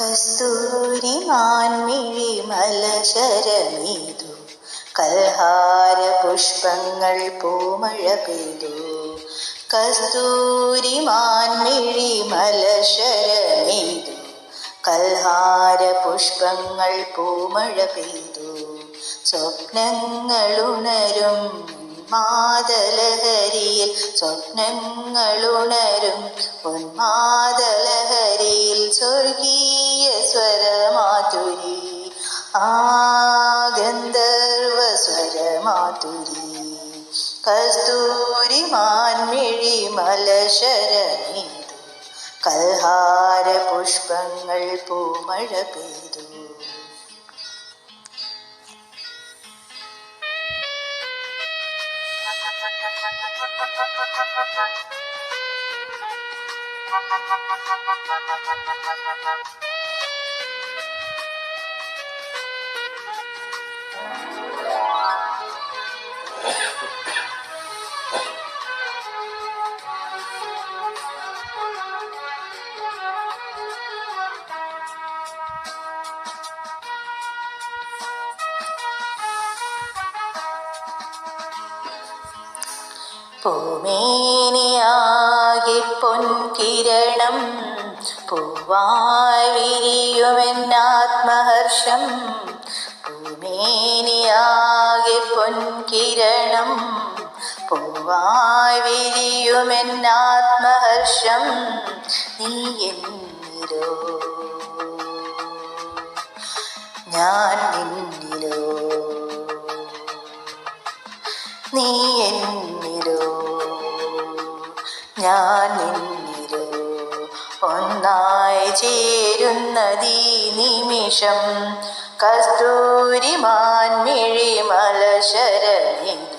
കസ്തൂരി മാൻമിഴി മലശരമീതു കൽഹാര പുഷ്പങ്ങൾ പൂമഴ പെയ്തു. കസ്തൂരി മാൻമിഴി മലശരമീതു കൽഹാര പുഷ്പങ്ങൾ പൂമഴ പെയ്തു. സ്വപ്നങ്ങളുണരും ഉന്മാദലഹരിയിൽ സ്വപ്നങ്ങളുണരും ഉന്മാദലഹരിയിൽ സ്വർഗീയ സ്വരമാതുരി. ആഗന്ധർവ സ്വരമാതുരി കസ്തൂരി മാൻമിഴി മലശരമീതു കൽഹാര പുഷ്പങ്ങൾ പൂമഴ പെയ്തു. Thank you. പൂമേനിയാകെ പൊൻകിരണം പൂവായി വിരിയുമെന്നാത്മഹർഷം പൂമേനിയാകെ പൊൻകിരണം പൂവായി വിരിയുമെന്നാത്മഹർഷം നീ എന്നിരോ ഞാൻ നിന്നിലോ? നീ ഞാൻ നിന്നിരു ഒന്നായി ചേരുന്നതീ നിമിഷം. കസ്തൂരി മാൻമിഴി മലശരമേതു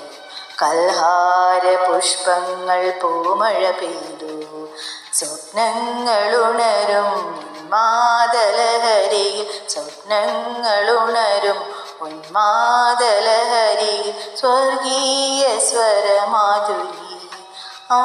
കൽഹാര പുഷ്പങ്ങൾ പൂമഴ പെയ്തു. സ്വപ്നങ്ങളുണരും ഉന്മാദലഹരിയിൽ സ്വപ്നങ്ങളുണരും ഉന്മാദലഹരിയിൽ സ്വർഗീയ സ്വരമാധുരി. ആ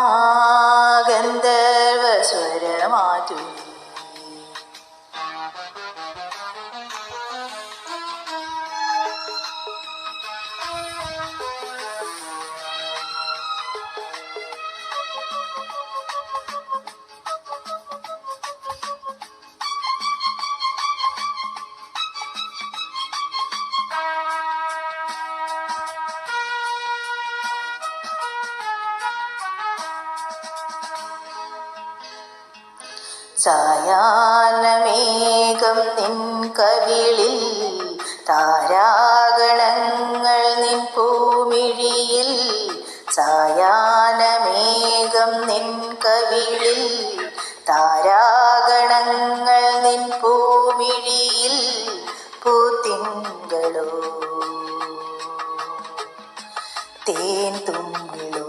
സായാഹ്നമേഘം നിൻ കവിളിൽ താരാഗണങ്ങൾ നിൻ പൂമിഴിയിൽ സായാഹ്നമേഘം നിൻ കവിളിൽ താരാഗണങ്ങൾ നിൻ പൂമിഴിയിൽ പൂത്തിങ്കളോ തേൻ തുമ്പിളോ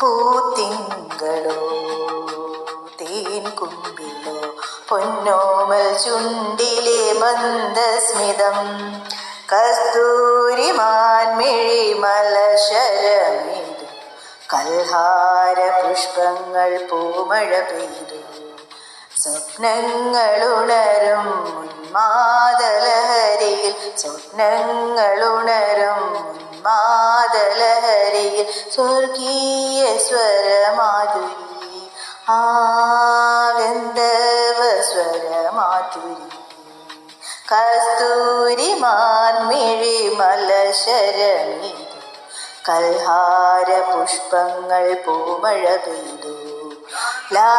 പൂത്തിങ്കളോ പൊന്നോമൽ ചുണ്ടിലെ മന്ദസ്മിതം കസ്തൂരി മാൻമിഴി മലശരമേതു കൽഹാര പുഷ്പങ്ങൾ പൂമഴ പെയ്തു. സ്വപ്നങ്ങളുണരും ഉന്മാദലഹരിയിൽ. സ്വപ്നങ്ങളുണരും ഉന്മാദലഹരിയിൽ. സ്വർഗീയ സ്വരമാധുരി. ആ സ്വരമാധുരി കസ്തൂരി. മാൻമിഴി മലശരമീതു കൽഹാര പുഷ്പങ്ങൾ പൂമഴ പെയ്തു. ലാ